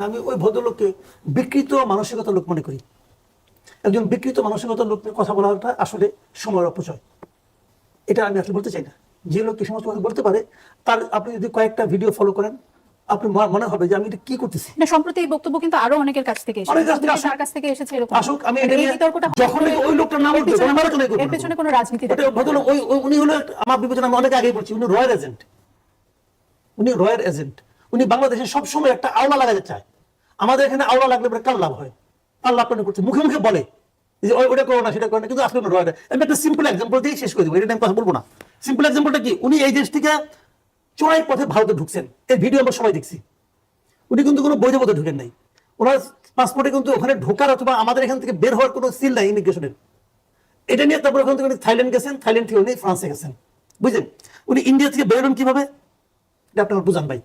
আমি ওই ভদ্রলোককে বিকৃত মানসিকতার লোক মনে করি। একজন বিকৃত মানসিকতার লোক কথা বলাটা আসলে সময়ের অপচয়। এটা আমি আসলে বলতে চাই না। যে লোক এই সমস্ত কথা বলতে পারে তার আপনি যদি কয়েকটা ভিডিও ফলো করেন আপনি মনে হবে যে আমি এটা কি করতেছি। না সম্প্রতি এই বক্তব্য কিন্তু আরও অনেকের কাছ থেকে এসেছে। অনেকের কাছ থেকে যদি আসুক। তার কাছ থেকে এসেছে এরকম। আসুক আমি এই বিতর্কটা যখন ওই লোকটার নাম উঠবে পেছনে- কোনো আলোচনাই করব এর পেছনে কোনো রাজনীতি ভদ্রলোক ওই উনি হলো আমার বিবেচনা আমি অনেক আগেই বলছি উনি রয়্যাল এজেন্ট। উনি রয়্যাল এজেন্ট। উনি বাংলাদেশে সবসময় একটা আওলা লাগাতে চায়। আমাদের এখানে আওলা লাগলে পরে কার লাভ হয়? কার লাভ করছে? মুখে মুখে বলে যে ওটা করো না, সেটা করো না। কিন্তু আসলে আমি একটা সিম্পল এক্সাম্পল দিয়ে শেষ করে দেবো। এটা আমি কথা বলব না। সিম্পল এক্সাম্পলটা কি? উনি এই দেশ থেকে চড়াই পথে ভারতে ঢুকছেন। এই ভিডিও আমরা সবাই দেখছি। উনি কিন্তু কোনো বৈধ পথে ঢুকেন নাই। ওনার পাসপোর্টে কিন্তু ওখানে ঢোকার অথবা আমাদের এখান থেকে বের হওয়ার কোনো সিল নাই ইমিগ্রেশনের এটা নিয়ে তারপর ওখান থেকে উনি থাইল্যান্ড গেছেন। থাইল্যান্ড থেকে উনি ফ্রান্সে গেছেন। বুঝলেন? উনি ইন্ডিয়া থেকে বেরোলেন কীভাবে? এটা আপনার বুঝান ভাই।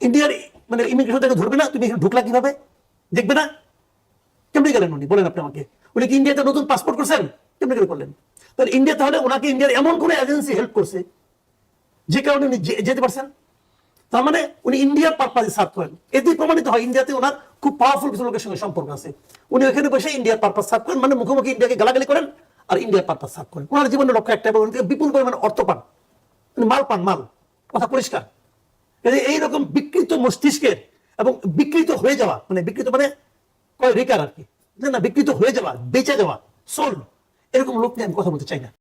ইন্ডিয়ার মানে ইমিগ্রেশন থেকে ধরবে না? তুমি এখানে ঢুকলা কীভাবে? দেখবে না? কেমনি গেলেন উনি? বলেন আপনি আমাকে। উনি কি ইন্ডিয়াতে নতুন পাসপোর্ট করছেন? কেমনি করে করলেন? তাহলে ইন্ডিয়া তাহলে ওনাকে ইন্ডিয়ার এমন কোনো এজেন্সি হেল্প করছে, যে কারণে উনি যেতে পারছেন? তার মানে উনি ইন্ডিয়ার পারপাসে সার্ভ করেন। এতেই প্রমাণিত হয় ইন্ডিয়াতে ওনার খুব পাওয়ারফুল কিছু লোকের সঙ্গে সম্পর্ক আছে। উনি ওখানে বসে ইন্ডিয়ার পারপাস সার্ভ করেন মানে মুখোমুখি ইন্ডিয়াকে গালাগালি করেন আর ইন্ডিয়ার পারপাস সার্ভ করেন। ওনার জীবনের লক্ষ্য একটা এবং বিপুল পরিমাণে অর্থ পান। মাল পান, মাল। কথা পরিষ্কার। এইরকম বিকৃত মস্তিষ্কের এবং বিকৃত হয়ে যাওয়া মানে বিকৃত মানে কয় রেকার আর কি? বুঝলেন না, বিকৃত হয়ে যাওয়া, বেঁচে যাওয়া সোল এরকম লোক নিয়ে আমি কথা বলতে চাই না।